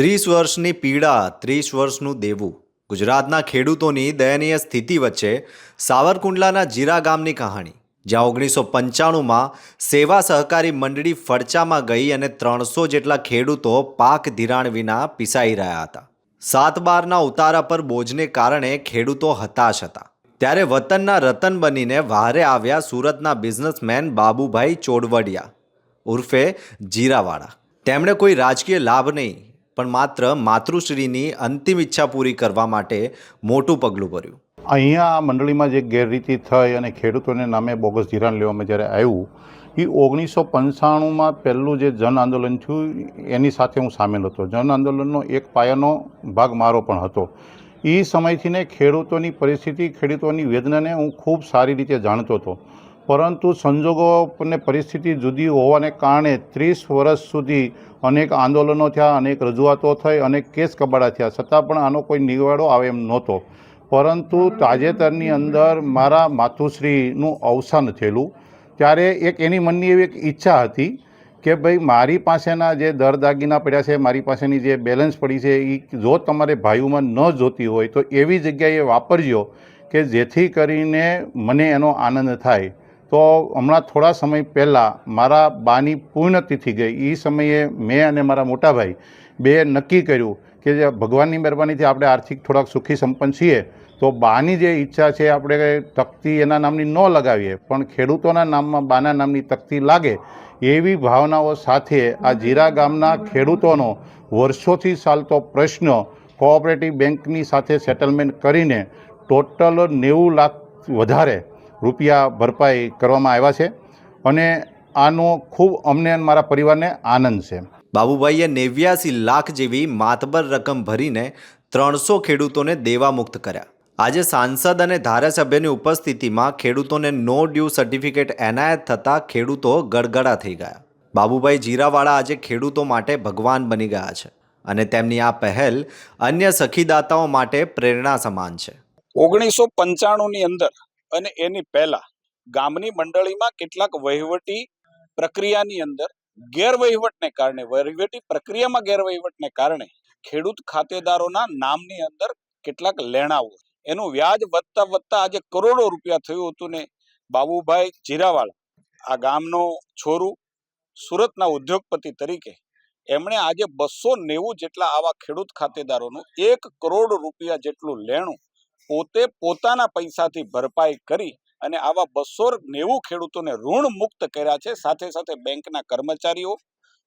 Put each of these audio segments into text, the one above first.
ત્રીસ વર્ષની પીડા ત્રીસ વર્ષનું દેવું. ગુજરાતના ખેડૂતોની દયનીય સ્થિતિ વચ્ચે સાવરકુંડલાના જીરા ગામની કહાણી, જ્યાં ઓગણીસો પંચાણુંમાં સેવા સહકારી મંડળી ફડચામાં ગઈ અને ત્રણસો જેટલા ખેડૂતો પાક ધિરાણ વિના પીસાઈ રહ્યા હતા. સાત બારના ઉતારા પર બોજને કારણે ખેડૂતો હતાશ હતા. ત્યારે વતનના રતન બનીને વહારે આવ્યા સુરતના બિઝનેસમેન બાબુભાઈ ચોડવડિયા ઉર્ફે જીરાવાળા. તેમણે કોઈ રાજકીય લાભ નહીં પણ માત્ર માતૃશ્રીની અંતિમ ઈચ્છા પૂરી કરવા માટે મોટું પગલું ભર્યું. અહીંયા આ મંડળીમાં જે ગેરરીતિ થઈ અને ખેડૂતોને નામે બોગસ ધિરાણ લેવામાં જ્યારે આવ્યું એ ઓગણીસો પંચાણુંમાં પહેલું જે જન આંદોલન થયું, એની સાથે હું સામેલ હતો. જન આંદોલનનો એક પાયાનો ભાગ મારો પણ હતો. એ સમયથીને ખેડૂતોની પરિસ્થિતિ, ખેડૂતોની વેદનાને હું ખૂબ સારી રીતે જાણતો હતો. પરંતુ સંજોગો અને પરિસ્થિતિ જુદી હોવાને કારણે ત્રીસ વર્ષ સુધી અનેક આંદોલનો થયા, અનેક રજૂઆતો થઈ, અનેક કેસ કબાડા થયા. છતાં પણ આનો કોઈ નિવાડો આવે એમ નહોતો. પરંતુ તાજેતરની અંદર મારા માતુશ્રીનું અવસાન થયેલું. ત્યારે એક એની મનની એવી એક ઈચ્છા હતી કે ભાઈ મારી પાસેના જે દર દાગીના પડ્યા છે, મારી પાસેની જે બેલેન્સ પડી છે એ જો તમારે ભાઈઓમાં ન જોતી હોય તો એવી જગ્યાએ વાપરજો કે જેથી કરીને મને એનો આનંદ થાય. તો હમણાં થોડા સમય પહેલાં મારા બાની પૂર્ણતિથિ ગઈ. એ સમયે મેં અને મારા મોટા ભાઈ બે નક્કી કર્યું કે જે ભગવાનની મહેરબાનીથી આપણે આર્થિક થોડાક સુખી સંપન્ન છીએ, તો બાની જે ઈચ્છા છે આપણે તકતી એના નામની ન લગાવીએ, પણ ખેડૂતોના નામમાં બાના નામની તકતી લાગે એવી ભાવનાઓ સાથે આ જીરા ગામના ખેડૂતોનો વર્ષોથી ચાલતો પ્રશ્ન કોઓપરેટિવ બેંકની સાથે સેટલમેન્ટ કરીને ટોટલ નેવું લાખ વધારે રૂપિયા ભરપાઈ કરવામાં આવ્યા છે અને આનો ખૂબ અમને અને મારા પરિવારને આનંદ છે. બાબુભાઈએ નેવ્યાસી લાખ જેવી માતબર રકમ ભરીને ત્રણસો ખેડૂતોને દેવામુક્ત કર્યા. આજે સાંસદ અને ધારાસભ્યની ઉપસ્થિતિમાં ખેડૂતોને નો ડ્યુ સર્ટિફિકેટ એનાયત થતાં ખેડૂતો ગડગડા થઈ ગયા. બાબુભાઈ જીરાવાળા આજે ખેડૂતો માટે ભગવાન બની ગયા છે અને તેમની આ પહેલ અન્ય સખીદાતાઓ માટે પ્રેરણા સમાન છે. ઓગણીસો પંચાણુંની અંદર અને એની પહેલા ગામની મંડળીમાં કેટલાક વહીવટી પ્રક્રિયાની અંદર ગેરવહીવટને કારણે, વહીવટી પ્રક્રિયામાં ગેરવહીવટને કારણે ખેડૂત ખાતેદારોના નામની અંદર કેટલાક લેણાઓ. એનું વ્યાજ વધતા વધતા આજે કરોડો રૂપિયા થયું હતું ને બાબુભાઈ જીરાવાળા, આ ગામનો છોરું સુરતના ઉદ્યોગપતિ તરીકે, એમણે આજે બસો નેવું જેટલા આવા ખેડૂત ખાતેદારોનું એક કરોડ રૂપિયા જેટલું લેણું પોતે પોતાના પૈસાથી ભરપાઈ કરી અને આવા બસો નેવું ખેડૂતોને ઋણ મુક્ત કર્યા છે. સાથે સાથે બેંકના કર્મચારીઓ,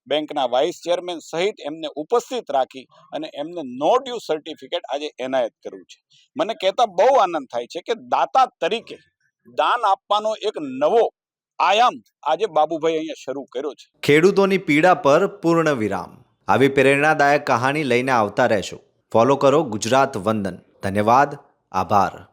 બેંકના વાઇસ ચેરમેન સહિત એમને ઉપસ્થિત રાખી અને એમને નો ડ્યુ સર્ટિફિકેટ આજે એનાયત કર્યું છે. મને કહેતા બહુ આનંદ થાય છે કે દાતા તરીકે દાન આપવાનો એક નવો આયામ આજે બાબુભાઈ અહીંયા શરૂ કર્યો છે. ખેડૂતોની પીડા પર પૂર્ણ વિરામ. આવી પ્રેરણાદાયક કહાણી લઈને આવતા રહેશો. ફોલો કરો ગુજરાત વંદન. ધન્યવાદ. આભાર.